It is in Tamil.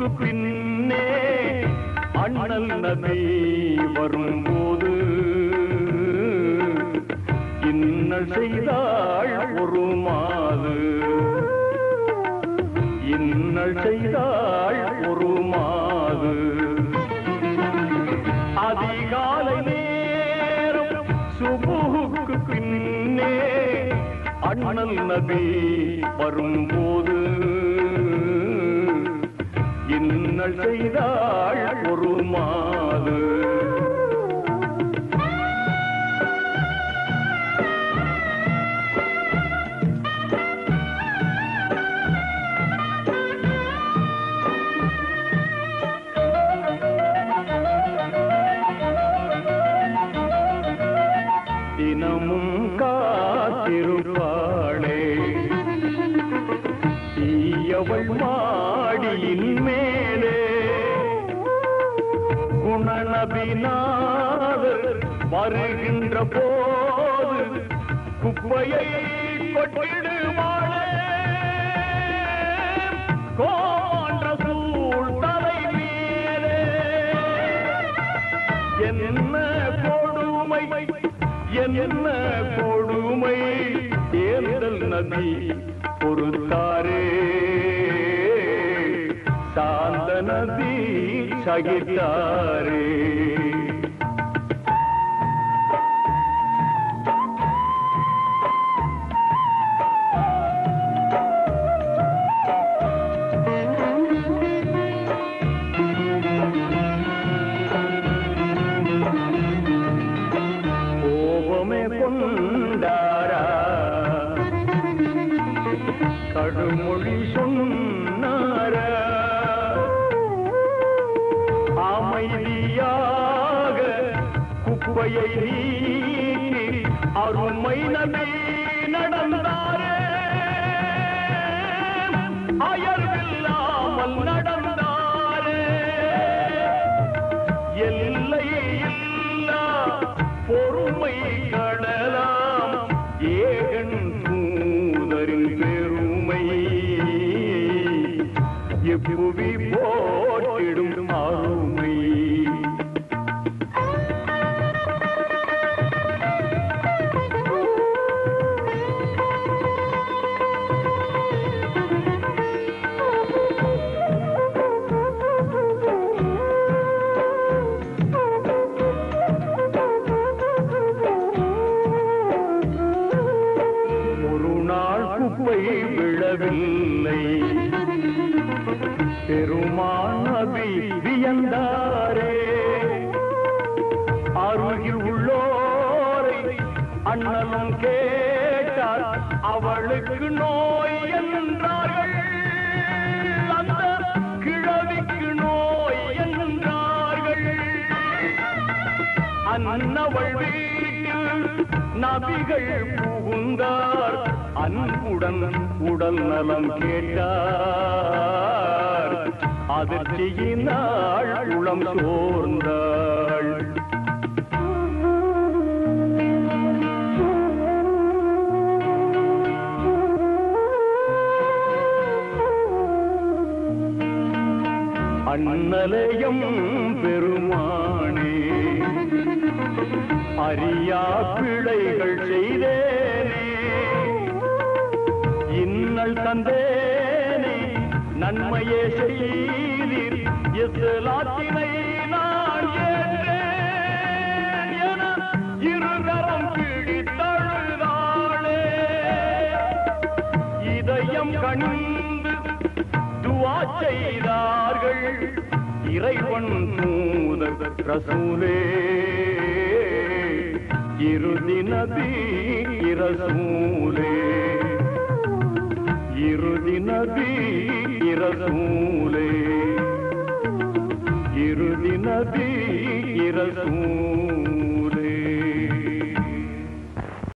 ஊருக்கு பின்னே அண்ணல் நபி வரும்போது இன்னல் செய்தாள் ஒரு மாது இன்னல் செய்தாள் ஒரு மாது அதிகாலை நேரம் சுபுகுக்கு பின்னே அண்ணல் நதி வரும்போது அவள் செய்தாள் ஒரு மாது. தினமும் காத்திருப்பாளே. தீயவள் குணநபிநாதர் வருகின்ற போது குப்பையை கொட்டிடுவாளே கோன்ற சூழ் தலை மேலே. என்ன கொடுமை என்ன கொடுமை தேர்தல் நபி சகித்தாரே கோபமே கொண்டாரா கடுமொழி சொன்னாரா குப்பையை நீக்கி அருமை நபி நடந்தாரே அயர்வில்லாமல் நடந்தாரே எல்லை இல்லா பொறுமை கடலாம். ஏகன் தூதரின் பெருமை. எப்புவி போ விழவில்லை. பெருமான் நபி வியந்தாரே. அருகில் உள்ளோரை அண்ணலும் கேட்டார் அவளுக்கு நோய் என்றார்கள். அந்த கிழவிக்கு நோய் என்றார்கள். அன்னவள் வீட்டில் நபிகள் புகுந்தார் அன்புடன் உடல் நலம் கேட்டார். அதிர்ச்சியினால் உளம் சோர்ந்தாள். அண்ணலயம் பெருமானே அறியா பிழைகள் செய்தே இன்னல் தந்தேனே. நன்மையே செய்தீர். இஸ்லாத்தினை நான் ஏற்றேன் என இருகரம் பிடித்தழுதாளே. இதயம் கணிந்து துவா செய்தார்கள். இறைவன் தூதர் ரசூலே. இறுதி நபி இரசூலே இறுதி நபி இரசூலே. இறுதி நபி இரசூலே